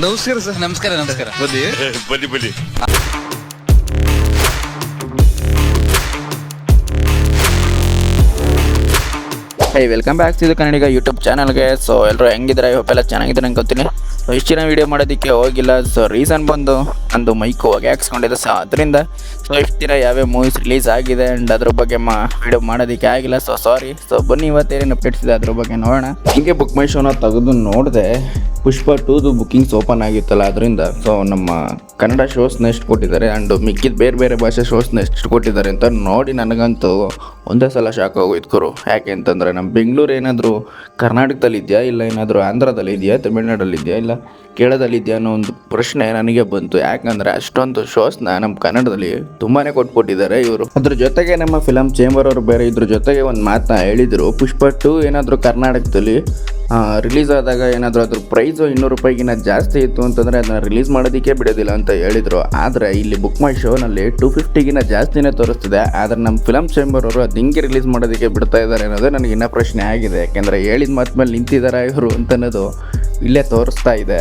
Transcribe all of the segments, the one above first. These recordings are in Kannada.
ನಮಸ್ಕಾರ ಸರ್. ನಮಸ್ಕಾರ ನಮಸ್ಕಾರ. ಬನ್ನಿ. ಬನ್ನಿ ಬನ್ನಿ. Hey welcome back to Kannadiga YouTube ಚಾನಲ್ಗೆ ಸೊ ಎಲ್ಲರೂ ಹೆಂಗಿದ್ರೆ ಎಲ್ಲ ಚೆನ್ನಾಗಿದ್ದಾರೆ ಅನ್ಕೋತೀನಿ ಸೊ ಇಷ್ಟು ದಿನ ವೀಡಿಯೋ ಮಾಡೋದಕ್ಕೆ ಹೋಗಿಲ್ಲ. ಸೊ ರೀಸನ್ ಬಂದು ನಂದು ಮೈಕು ಹೋಗಿ ಹಾಕ್ಸ್ಕೊಂಡಿದ್ದೆ ಸೊ ಅದರಿಂದ ಸೊ ಇಷ್ಟು ದಿನ ಯಾವ್ಯಾವ ಮೂವೀಸ್ ರಿಲೀಸ್ ಆಗಿದೆ ಆ್ಯಂಡ್ ಅದ್ರ ಬಗ್ಗೆ ಮಾ ವೀಡಿಯೋ ಮಾಡೋದಕ್ಕೆ ಆಗಿಲ್ಲ. ಸೊ ಸಾರಿ ಸೊ ಬನ್ನಿ ಇವತ್ತೇನೇನು ಅಪ್ಡೇಟ್ಸ್ ಇದೆ ಅದ್ರ ಬಗ್ಗೆ ನೋಡೋಣ. ಹಿಂಗೆ ಬುಕ್ ಮೈ ಶೋನ ತೆಗೆದು ನೋಡಿದೆ. ಪುಷ್ಪ ಟೂದು ಬುಕ್ಕಿಂಗ್ಸ್ ಓಪನ್ ಆಗಿತ್ತಲ್ಲ ಅದರಿಂದ ಸೊ ನಮ್ಮ ಕನ್ನಡ ಶೋಸ್ನ ಎಷ್ಟು ಕೊಟ್ಟಿದ್ದಾರೆ ಆ್ಯಂಡ್ ಮಿಕ್ಕಿದ ಬೇರೆ ಬೇರೆ ಭಾಷೆ ಶೋಸ್ನ ಎಷ್ಟು ಕೊಟ್ಟಿದ್ದಾರೆ ಅಂತ ನೋಡಿ ನನಗಂತೂ ಒಂದೇ ಸಲ ಶಾಕ್ ಆಗೋಯ್ತು ಯಾಕೆ ಅಂತಂದರೆ ನಮ್ಮ ಬೆಂಗಳೂರು ಏನಾದರೂ ಕರ್ನಾಟಕದಲ್ಲಿದೆಯಾ ಇಲ್ಲ ಏನಾದರೂ ಆಂಧ್ರದಲ್ಲಿ ಇದೆಯಾ, ತಮಿಳ್ನಾಡಲ್ಲಿ ಇದೆಯಾ, ಇಲ್ಲ ಕೇರಳದಲ್ಲಿದೆಯಾ ಅನ್ನೋ ಒಂದು ಪ್ರಶ್ನೆ ನನಗೆ ಬಂತು. ಯಾಕಂದರೆ ಅಷ್ಟೊಂದು ಶೋಸ್ನ ನಮ್ಮ ಕನ್ನಡದಲ್ಲಿ ತುಂಬಾ ಕೊಟ್ಬಿಟ್ಟಿದ್ದಾರೆ ಇವರು. ಅದ್ರ ಜೊತೆಗೆ ನಮ್ಮ ಫಿಲಮ್ ಚೇಂಬರ್ ಅವರು ಬೇರೆ ಇದ್ರ ಜೊತೆಗೆ ಒಂದು ಮಾತನ್ನ ಹೇಳಿದರು. ಪುಷ್ಪ ಟು ಏನಾದರೂ ಕರ್ನಾಟಕದಲ್ಲಿ ರಿಲೀಸ್ ಆದಾಗ ಏನಾದರೂ ಅದ್ರ ಪ್ರೈಸು ಇನ್ನೂರು ರೂಪಾಯಿಗಿಂತ ಜಾಸ್ತಿ ಇತ್ತು ಅಂತಂದರೆ ಅದನ್ನ ರಿಲೀಸ್ ಮಾಡೋದಕ್ಕೆ ಬಿಡೋದಿಲ್ಲ ಅಂತ ಹೇಳಿದರು. ಆದರೆ ಇಲ್ಲಿ ಬುಕ್ ಮೈ ಶೋನಲ್ಲಿ ಟು ಫಿಫ್ಟಿಗಿನ ಜಾಸ್ತಿನೇ ತೋರಿಸ್ತಿದೆ. ಆದರೆ ನಮ್ಮ ಫಿಲಮ್ ಚೇಂಬರ್ ಅವರು ಅದು ಹಿಂಗೆ ರಿಲೀಸ್ ಮಾಡೋದಕ್ಕೆ ಬಿಡ್ತಾ ಇದ್ದಾರೆ ಅನ್ನೋದು ನನಗೆ ಇನ್ನೂ ಪ್ರಶ್ನೆ ಆಗಿದೆ. ಯಾಕೆಂದರೆ ಹೇಳಿದ ಮಾತು ಮೇಲೆ ನಿಂತಿದ್ದಾರೆ ಇವರು ಅಂತ ಅನ್ನೋದು ಇಲ್ಲೇ ತೋರಿಸ್ತಾ ಇದೆ.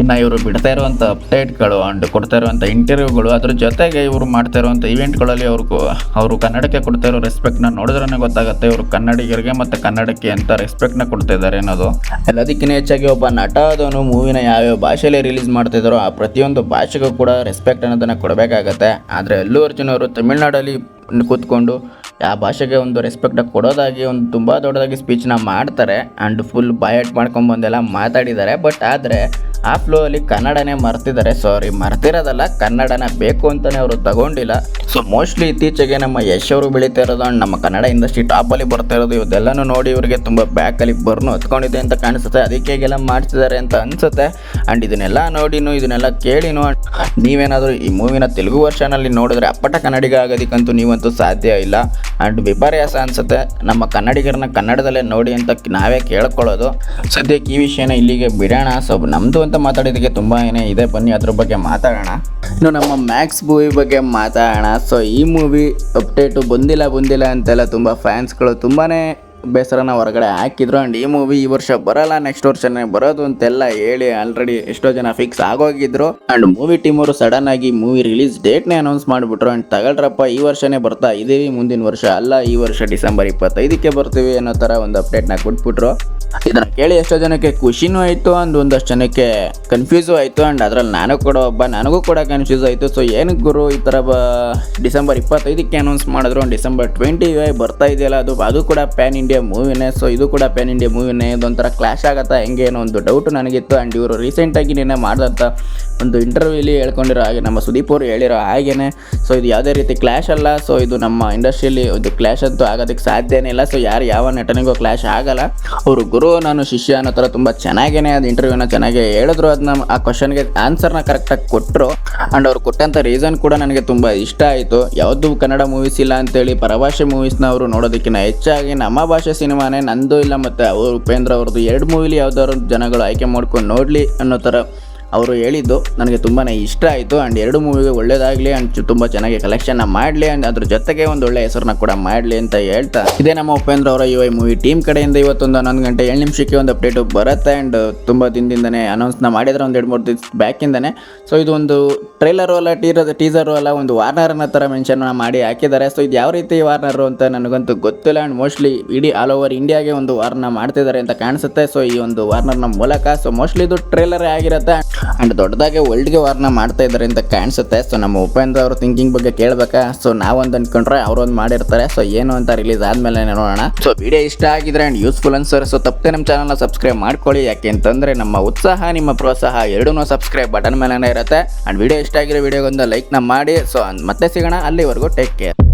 ಇನ್ನು ಇವರು ಬಿಡ್ತಾ ಇರುವಂಥ ಅಪ್ಡೇಟ್ಗಳು ಆ್ಯಂಡ್ ಕೊಡ್ತಾ ಇರುವಂಥ ಇಂಟರ್ವ್ಯೂಗಳು ಅದ್ರ ಜೊತೆಗೆ ಇವರು ಮಾಡ್ತಾ ಇರುವಂಥ ಇವೆಂಟ್ಗಳಲ್ಲಿ ಅವ್ರಿಗೂ ಅವರು ಕನ್ನಡಕ್ಕೆ ಕೊಡ್ತಾ ಇರೋ ರೆಸ್ಪೆಕ್ಟ್ನ ನೋಡಿದ್ರೇ ಗೊತ್ತಾಗುತ್ತೆ. ಇವರು ಕನ್ನಡಿಗರಿಗೆ ಮತ್ತು ಕನ್ನಡಕ್ಕೆ ಅಂತ ರೆಸ್ಪೆಕ್ಟ್ನ ಕೊಡ್ತಾ ಇದ್ದಾರೆ ಅನ್ನೋದು. ಎಲ್ಲದಕ್ಕಿಂತ ಹೆಚ್ಚಾಗಿ ಒಬ್ಬ ನಟ ಅದನ್ನು ಮೂವಿನ ಯಾವ್ಯಾವ ಭಾಷೆಯಲ್ಲಿ ರಿಲೀಸ್ ಮಾಡ್ತಿದ್ದಾರೋ ಆ ಪ್ರತಿಯೊಂದು ಭಾಷೆಗೂ ಕೂಡ ರೆಸ್ಪೆಕ್ಟ್ ಅನ್ನೋದನ್ನು ಕೊಡಬೇಕಾಗತ್ತೆ. ಆದರೆ ಎಲ್ಲೂ ಅರ್ಜುನ್ ಅವರು ತಮಿಳ್ನಾಡಲ್ಲಿ ಕೂತ್ಕೊಂಡು ಆ ಭಾಷೆಗೆ ಒಂದು ರೆಸ್ಪೆಕ್ಟ್ ಕೊಡೋದಾಗಿ, ಒಂದು ತುಂಬ ದೊಡ್ಡದಾಗಿ ಸ್ಪೀಚ್ನ ಮಾಡ್ತಾರೆ. ಆ್ಯಂಡ್ ಫುಲ್ ಬಾಯಟ್ ಮಾಡ್ಕೊಂಬಂದೆಲ್ಲ ಮಾತಾಡಿದ್ದಾರೆ. ಬಟ್ ಆದರೆ ಆ ಫ್ಲೋ ಅಲ್ಲಿ ಕನ್ನಡನೇ ಮರ್ತಿದ್ದಾರೆ. ಸಾರಿ ಮರ್ತಿರೋದಲ್ಲ, ಕನ್ನಡನ ಬೇಕು ಅಂತಲೇ ಅವರು ತಗೊಂಡಿಲ್ಲ. ಸೊ ಮೋಸ್ಟ್ಲಿ ಇತ್ತೀಚೆಗೆ ನಮ್ಮ ಯಶ್ ಅವರು ಬೆಳೀತಾ ಇರೋದು ಆ್ಯಂಡ್ ನಮ್ಮ ಕನ್ನಡ ಇಂಡಸ್ಟ್ರಿ ಟಾಪಲ್ಲಿ ಬರ್ತಾ ಇರೋದು ಇವನ್ನೆಲ್ಲನೂ ನೋಡಿ ಇವರಿಗೆ ತುಂಬ ಬ್ಯಾಕಲ್ಲಿ ಬರ್ನು ಹತ್ಕೊಂಡಿದೆ ಅಂತ ಕಾಣಿಸುತ್ತೆ. ಅದಕ್ಕೆ ಹೀಗೆಲ್ಲ ಮಾಡ್ತಿದ್ದಾರೆ ಅಂತ ಅನಿಸುತ್ತೆ. ಆ್ಯಂಡ್ ಇದನ್ನೆಲ್ಲ ನೋಡಿನು, ಇದನ್ನೆಲ್ಲ ಕೇಳಿನು ನೀವೇನಾದರೂ ಈ ಮೂವಿನ ತೆಲುಗು ವರ್ಷನಲ್ಲಿ ನೋಡಿದ್ರೆ ಅಪ್ಪಟ ಕನ್ನಡಿಗ ಆಗೋದಕ್ಕಂತೂ ನೀವಂತೂ ಸಾಧ್ಯ ಇಲ್ಲ. ಆ್ಯಂಡ್ ವಿಪರ್ಯಾಸ ಅನಿಸುತ್ತೆ. ನಮ್ಮ ಕನ್ನಡಿಗರನ್ನ ಕನ್ನಡದಲ್ಲೇ ನೋಡಿ ಅಂತ ನಾವೇ ಕೇಳ್ಕೊಳ್ಳೋದು. ಸದ್ಯಕ್ಕೆ ಈ ವಿಷಯನ ಇಲ್ಲಿಗೆ ಬಿಡೋಣ. ಸೊ ನಮ್ಮದು ಅಂತ ಮಾತಾಡಿದ್ದಕ್ಕೆ ತುಂಬ ಏನೇ ಇದೆ. ಬನ್ನಿ, ಅದ್ರ ಬಗ್ಗೆ ಮಾತಾಡೋಣ. ಇನ್ನು ನಮ್ಮ ಮ್ಯಾಕ್ಸ್ ಮೂವಿ ಬಗ್ಗೆ ಮಾತಾಡೋಣ. ಸೊ ಈ ಮೂವಿ ಅಪ್ಡೇಟು ಬಂದಿಲ್ಲ ಬಂದಿಲ್ಲ ಅಂತೆಲ್ಲ ತುಂಬ ಫ್ಯಾನ್ಸ್ಗಳು ತುಂಬಾ ಬೇಸರನ ಹೊರಗಡೆ ಹಾಕಿದ್ರು. ಆ್ಯಂಡ್ ಈ ಮೂವಿ ಈ ವರ್ಷ ಬರಲ್ಲ ನೆಕ್ಸ್ಟ್ ವರ್ಷನೇ ಬರೋದು ಅಂತೆಲ್ಲ ಹೇಳಿ ಆಲ್ರೆಡಿ ಎಷ್ಟೋ ಜನ ಫಿಕ್ಸ್ ಆಗೋಗಿದ್ರು. ಆ್ಯಂಡ್ ಮೂವಿ ಟೀಮ್ ಅವರು ಸಡನ್ ಆಗಿ ಮೂವಿ ರಿಲೀಸ್ ಡೇಟ್ನೇ ಅನೌನ್ಸ್ ಮಾಡಿಬಿಟ್ರು. ಆ್ಯಂಡ್ ತಗೊಳ್ರಪ್ಪ, ಈ ವರ್ಷನೇ ಬರ್ತಾ ಇದ್ದೀವಿ, ಮುಂದಿನ ವರ್ಷ ಅಲ್ಲ, ಈ ವರ್ಷ ಡಿಸೆಂಬರ್ ಇಪ್ಪತ್ತೈದಕ್ಕೆ ಬರ್ತೀವಿ ಅನ್ನೋ ಥರ ಒಂದು ಅಪ್ಡೇಟ್ನ ಕೊಟ್ಬಿಟ್ರು. ಇದನ್ನ ಕೇಳಿ ಎಷ್ಟೋ ಜನಕ್ಕೆ ಖುಷಿನೂ ಆಯಿತು, ಅಂಡ್ ಒಂದಷ್ಟು ಜನಕ್ಕೆ ಕನ್ಫ್ಯೂಸು ಆಯಿತು. ಆ್ಯಂಡ್ ಅದರಲ್ಲಿ ನಾನು ಕೂಡ ಒಬ್ಬ, ನನಗೂ ಕೂಡ ಕನ್ಫ್ಯೂಸ್ ಆಯಿತು. ಸೊ ಏನಕ್ಕೆ ಗುರು ಈ ಥರ ಬ, ಡಿಸೆಂಬರ್ ಇಪ್ಪತ್ತೈದಕ್ಕೆ ಅನೌನ್ಸ್ ಮಾಡಿದ್ರು. ಡಿಸೆಂಬರ್ ಟ್ವೆಂಟಿ ಬರ್ತಾ ಇದೆಯಲ್ಲ, ಅದು ಅದು ಕೂಡ ಪ್ಯಾನ್ ಇಂಡಿಯಾ ಮೂವಿನೇ ಸೊ ಇದು ಕೂಡ ಪ್ಯಾನ್ ಇಂಡಿಯಾ ಮೂವಿನೇ ಇದೊಂಥರ ಕ್ಲಾಶ್ ಆಗತ್ತಾ ಹೆಂಗೆ ಏನೋ ಒಂದು ಡೌಟ್ ನನಗಿತ್ತು. ಆ್ಯಂಡ್ ಇವರು ರೀಸೆಂಟಾಗಿ ನಿನ್ನೆ ಮಾಡಿದಂಥ ಒಂದು ಇಂಟರ್ವ್ಯೂಲಿ ಹೇಳ್ಕೊಂಡಿರೋ ಹಾಗೆ ನಮ್ಮ ಸುದೀಪ್ ಅವರು ಹೇಳಿರೋ ಹಾಗೇನೆ. ಸೊ ಇದು ಯಾವುದೇ ರೀತಿ ಕ್ಲಾಶ್ ಅಲ್ಲ. ಸೊ ಇದು ನಮ್ಮ ಇಂಡಸ್ಟ್ರಿಯಲ್ಲಿ ಒಂದು ಕ್ಲಾಶ್ ಅಂತೂ ಆಗೋದಕ್ಕೆ ಸಾಧ್ಯನೇ ಇಲ್ಲ. ಸೊ ಯಾರು ಯಾವ ನಟನೆಗೂ ಕ್ಲಾಶ್ ಆಗಲ್ಲ. ಅವರು ಗುರು, ನಾನು ಶಿಷ್ಯ ಅನ್ನೋ ಥರ ತುಂಬ ಚೆನ್ನಾಗೇ ಅದು ಇಂಟರ್ವ್ಯೂನ ಚೆನ್ನಾಗಿ ಹೇಳಿದ್ರು. ಅದನ್ನ ಆ ಕ್ವಶನ್ಗೆ ಆನ್ಸರ್ನ ಕರೆಕ್ಟಾಗಿ ಕೊಟ್ಟರು ಆ್ಯಂಡ್ ಅವ್ರು ಕೊಟ್ಟಂಥ ರೀಸನ್ ಕೂಡ ನನಗೆ ತುಂಬ ಇಷ್ಟ ಆಯಿತು. ಯಾವುದು ಕನ್ನಡ ಮೂವೀಸ್ ಇಲ್ಲ ಅಂತೇಳಿ ಪರಭಾಷೆ ಮೂವೀಸ್ನ ಅವರು ನೋಡೋದಕ್ಕಿಂತ ಹೆಚ್ಚಾಗಿ ನಮ್ಮ ಭಾಷೆ ಸಿನಿಮಾನೇ ನಂದು ಇಲ್ಲ, ಮತ್ತು ಅವರು ಉಪೇಂದ್ರ ಅವ್ರದ್ದು ಎರಡು ಮೂವಿಲಿ ಯಾವ್ದಾದ್ರು ಜನಗಳು ಆಯ್ಕೆ ಮಾಡ್ಕೊಂಡು ನೋಡಲಿ ಅನ್ನೋ ಥರ ಅವರು ಹೇಳಿದ್ದು ನನಗೆ ತುಂಬಾ ಇಷ್ಟ ಆಯಿತು. ಆ್ಯಂಡ್ ಎರಡು ಮೂವಿಗೆ ಒಳ್ಳೆಯದಾಗಲಿ ಆ್ಯಂಡ್ ತುಂಬ ಚೆನ್ನಾಗಿ ಕಲೆಕ್ಷನ್ನ ಮಾಡಲಿ ಆ್ಯಂಡ್ ಅದ್ರ ಜೊತೆಗೆ ಒಂದು ಒಳ್ಳೆ ಹೆಸರನ್ನ ಕೂಡ ಮಾಡಲಿ ಅಂತ ಹೇಳ್ತಾ. ಇದೇ ನಮ್ಮ ಉಪೇಂದ್ರ ಅವರ ಯು ಮೂವಿ ಟೀಮ್ ಕಡೆಯಿಂದ ಇವತ್ತೊಂದು ಹನ್ನೊಂದು ಗಂಟೆ ಏಳು ನಿಮಿಷಕ್ಕೆ ಒಂದು ಅಪ್ಡೇಟು ಬರುತ್ತೆ ಆ್ಯಂಡ್ ತುಂಬ ದಿನದಿಂದನೇ ಅನೌನ್ಸ್ನ ಮಾಡಿದ್ರೆ ಒಂದು ಎರಡು ಮೂರು ದಿವಸ ಬ್ಯಾಕಿಂದನೇ ಸೊ ಇದು ಒಂದು ಟ್ರೈಲರು ಅಲ್ಲ ಟೀರ ಟೀಸರು ಅಲ್ಲ, ಒಂದು ವಾರ್ನರ್ ಅನ್ನೋ ಥರ ಮೆನ್ಷನ್ ಮಾಡಿ ಹಾಕಿದ್ದಾರೆ. ಸೊ ಇದು ಯಾವ ರೀತಿ ವಾರ್ನರು ಅಂತ ನನಗಂತೂ ಗೊತ್ತಿಲ್ಲ ಆ್ಯಂಡ್ ಮೋಸ್ಟ್ಲಿ ಇಡೀ ಆಲ್ ಓವರ್ ಇಂಡಿಯಾಗೆ ಒಂದು ವಾರ್ನ ಮಾಡ್ತಿದ್ದಾರೆ ಅಂತ ಕಾಣಿಸುತ್ತೆ. ಸೊ ಈ ಒಂದು ವಾರ್ನರ್ನ ಮೂಲಕ ಸೊ ಮೋಸ್ಟ್ಲಿ ಇದು ಟ್ರೈಲರೇ ಆಗಿರುತ್ತೆ. ಆ್ಯಂಡ್ ದೊಡ್ಡದಾಗೆ ವರ್ಲ್ಡ್ಗೆ ವಾರ್ನ ಮಾಡ್ತಾ ಇದ್ದಾರೆ ಅಂತ ಕಾಣಿಸುತ್ತೆ. ಸೊ ನಮ್ಮ ಉಪೇಂದ್ರ ಅವ್ರ ಥಿಂಕಿಂಗ್ ಬಗ್ಗೆ ಕೇಳಬೇಕಾ? ಸೊ ನಾವೊಂದು ಅಂದ್ಕೊಂಡ್ರೆ ಅವರೊಂದು ಮಾಡಿರ್ತಾರೆ. ಸೊ ಏನು ಅಂತ ರಿಲೀಸ್ ಆದಮೇಲೆ ನೋಡೋಣ. ಸೊ ವಿಡಿಯೋ ಇಷ್ಟ ಆಗಿದ್ರೆ ಆ್ಯಂಡ್ ಯೂಸ್ಫುಲ್ ಅನ್ಸರ್ ಸೊ ತಪ್ಪೇ ನಮ್ಮ ಚಾನಲ್ನ ಸಬ್ಸ್ಕ್ರೈಬ್ ಮಾಡ್ಕೊಳ್ಳಿ. ಯಾಕೆ ಅಂತಂದರೆ ನಮ್ಮ ಉತ್ಸಾಹ, ನಿಮ್ಮ ಪ್ರೋತ್ಸಾಹ ಎರಡೂ ಸಬ್ಸ್ಕ್ರೈಬ್ ಬಟನ್ ಮೇಲೇ ಇರುತ್ತೆ. ಆ್ಯಂಡ್ ವಿಡಿಯೋ ಇಷ್ಟ ಆಗಿರೋ ವಿಡಿಯೋಗೊಂದು ಲೈಕ್ನ ಮಾಡಿ. ಸೊ ಮತ್ತೆ ಸಿಗೋಣ. ಅಲ್ಲಿವರೆಗೂ ಟೇಕ್ ಕೇರ್